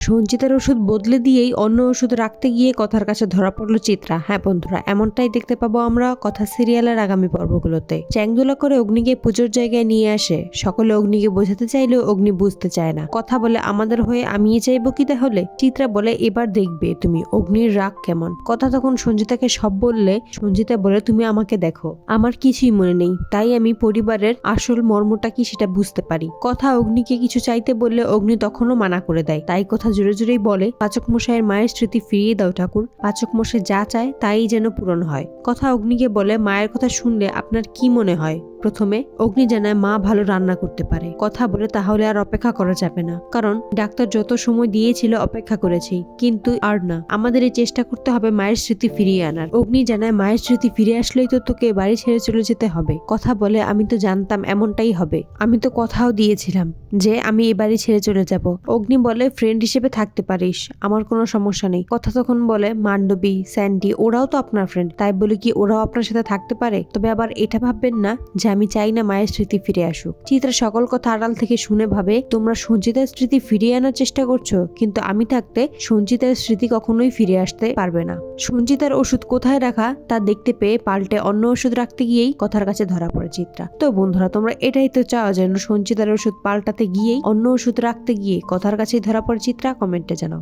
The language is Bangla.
সঞ্চিতার ওষুধ বদলে দিয়েই অন্য ওষুধ রাখতে গিয়ে কথার কাছে ধরা পড়ল চিত্রা। হ্যাঁ বন্ধুরা, এমনটাই দেখতে পাবো আমরা কথা সিরিয়ালের আগামী পর্বগুলোতে। চ্যাংদোলা করে অগ্নিকে পুজোর জায়গায় নিয়ে আসে। সকলে অগ্নিকে বোঝাতে চাইলেও অগ্নি বুঝতে চায় না। কথা বলে, আমাদের হয়ে আমি চাইব কি তাহলে? চিত্রা বলে, এবার দেখবে তুমি অগ্নির রাগ কেমন। কথা তখন সঞ্জিতাকে সব বললে সঞ্জিতা বলে, তুমি আমাকে দেখো। আমার কিছুই মনে নেই। তাই আমি পরিবারের আসল মর্মটা কি সেটা বুঝতে পারি। কথা অগ্নিকে কিছু চাইতে বললে, অগ্নি তখনও মানা করে দেয়। তাই কথা জোরে জোরেই বলে পাচক মশাইয়ের মায়ের স্মৃতি ফিরিয়ে দাও ঠাকুর। পাচক মশাই যা চায় তাই যেন পূরণ হয়। কথা অগ্নিকে বলে, মায়ের কথা শুনলে আপনার কি মনে হয়? প্রথমে অগ্নি জানায়, মা ভালো রান্না করতে পারে। কথা বলে, তাহলে আর অপেক্ষা করা যাবে না। কারণ ডাক্তার যত সময় দিয়েছিল, অপেক্ষা করেছি। কিন্তু আর না। আমাদের এই চেষ্টা করতে হবে মায়ের স্মৃতি ফিরিয়ে আনার। অগ্নি জানায়, মায়ের স্মৃতি ফিরে আসলেই তো তোকে বাড়ি ছেড়ে চলে যেতে হবে। কথা বলে, আমি তো জানতাম এমনটাই হবে। আমি তো কথাও দিয়েছিলাম যে আমি এই বাড়ি ছেড়ে চলে যাব। অগ্নি বলে, ফ্রেন্ড হিসেবে থাকতে পারিস, আমার কোনো সমস্যা নেই। কথা তখন বলে, মান্ডবী, স্যান্ডি, ওরাও তো আপনার ফ্রেন্ড তাই বলে কি ওরাও আপনার সাথে থাকতে পারে? তবে আবার এটা ভাববেন না যে আমি চাই না মায়ের স্মৃতি ফিরে আসুক। চিত্রা সকল কথা আড়াল থেকে শুনে ভাবে, তোমরা সঞ্চিতার স্মৃতি ফিরিয়ে আনার চেষ্টা করছ, কিন্তু আমি থাকতে সঞ্চিতার স্মৃতি কখনোই ফিরে আসতে পারবে না। সঞ্চিতার ওষুধ কোথায় রাখা, তা দেখতে পেয়ে পাল্টে অন্য ওষুধ রাখতে গিয়েই কথার কাছে ধরা পড়ে চিত্রা। তো বন্ধুরা, তোমরা এটাই তো চাও যেন সঞ্চিতার ওষুধ পাল্টাতে গিয়েই অন্য ওষুধ রাখতে গিয়ে কথার কাছে ধরা পড়ে চিত্রা? কমেন্টে জানাও।